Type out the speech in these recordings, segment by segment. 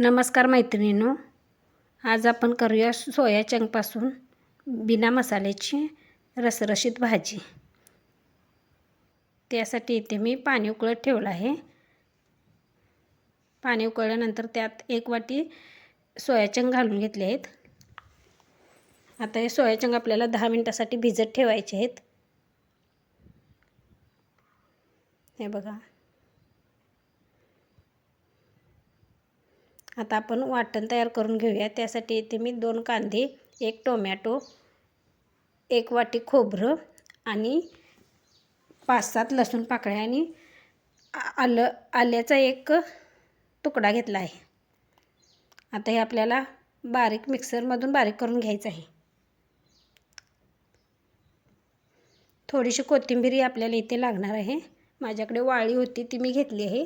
नमस्कार मैत्रिणींनो. आज आपण करूया सोया चंकपासून बिना मसाल्याची रसरशीत भाजी. त्यासाठी इथे मी पाणी उकळत ठेवलं आहे. पाणी उकळल्यानंतर त्यात एक वाटी सोयाचंक घालून घेतले आहेत. आता हे सोयाचंक आपल्याला दहा मिनटासाठी भिजत ठेवायचे आहेत. हे बघा. आता आपण वाटण तयार करून घेऊया. त्यासाठी इथे मी दोन कांदे एक टोमॅटो एक वाटी खोबरं आणि पाच सात लसूण पाकळ्या आणि आलं आल्याचा एक तुकडा घेतला आहे. आता हे आपल्याला बारीक मिक्सरमधून बारीक करून घ्यायचं आहे. थोडीशी कोथिंबीर आपल्याला इथे लागणार आहे. माझ्याकडे वाळी होती ती मी घेतली आहे.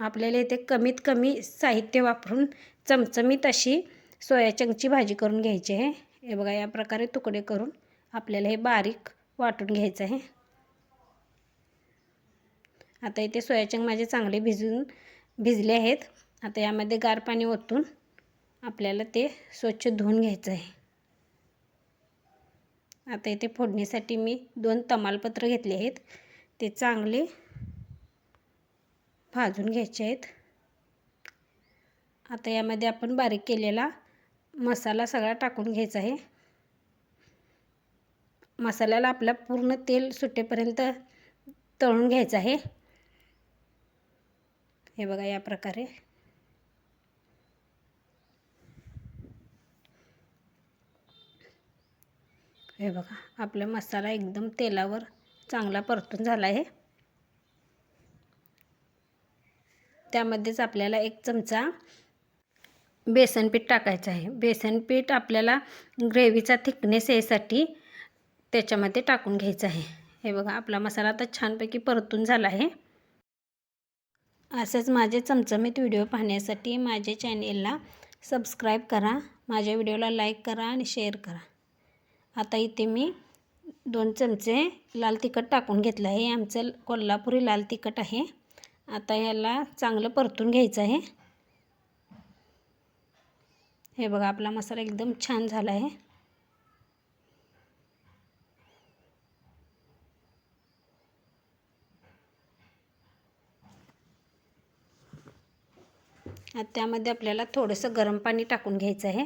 आपल्याला इथे कमीत कमी साहित्य वापरून चमचमीत अशी सोयाचंकची भाजी करून घ्यायची आहे. हे बघा या प्रकारे तुकडे करून आपल्याला हे बारीक वाटून घ्यायचं आहे. आता इथे सोयाचंक माझे चांगले भिजून भिजले आहेत. आता यामध्ये गार पाणी ओतून आपल्याला ते स्वच्छ धुवून घ्यायचं आहे. आता इथे फोडणीसाठी मी दोन तमालपत्र घेतले आहेत. ते चांगले भाजून घ्यायचे आहेत. आता यामध्ये आपण बारीक केलेला मसाला सगळा टाकून घ्यायचा आहे. मसाल्याला आपला पूर्ण तेल सुटेपर्यंत तळून घ्यायचं आहे. हे बघा या प्रकारे. हे बघा आपला मसाला एकदम तेलावर चांगला परतून झाला आहे. त्यामध्येच आपल्याला एक चमचा बेसनपीठ टाकायचं आहे. बेसनपीठ आपल्याला ग्रेव्हीचा थिकनेस यासाठी त्याच्यामध्ये टाकून घ्यायचं आहे. हे बघा आपला मसाला आता छानपैकी परतून झाला आहे. असंच माझे चमचमीत व्हिडिओ पाहण्यासाठी माझे चॅनेलला सबस्क्राईब करा माझ्या व्हिडिओला लाईक करा आणि शेअर करा. आता इथे मी दोन चमचे लाल तिखट टाकून घेतलं आहे. आमचं कोल्हापुरी लाल तिखट आहे. आता याला चांगलं परतून घ्यायचं आहे. हे बघा आपला मसाला एकदम छान झाला आहे. आता त्यामध्ये आपल्याला थोडंसं गरम पाणी टाकून घ्यायचं आहे.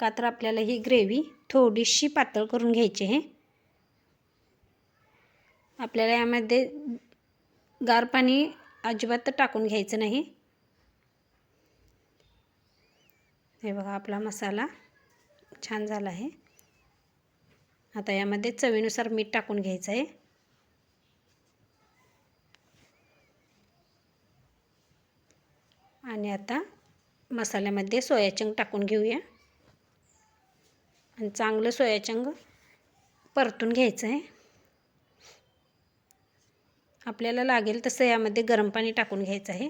का तर आपल्याला ही ग्रेव्ही थोडीशी पातळ करून घ्यायची आहे. आपल्याला यामध्ये गार पाणी अजिबात टाकून घ्यायचं नाही. हे बघा आपला मसाला छान झाला आहे. आता यामध्ये चवीनुसार मीठ टाकून घ्यायचं आहे. आणि आता मसाल्यामध्ये सोयाचंग टाकून घेऊया. आणि चांगलं सोयाचंग परतून घ्यायचं आहे. आपल्याला लागेल तसं यामध्ये गरम पाणी टाकून घ्यायचं आहे.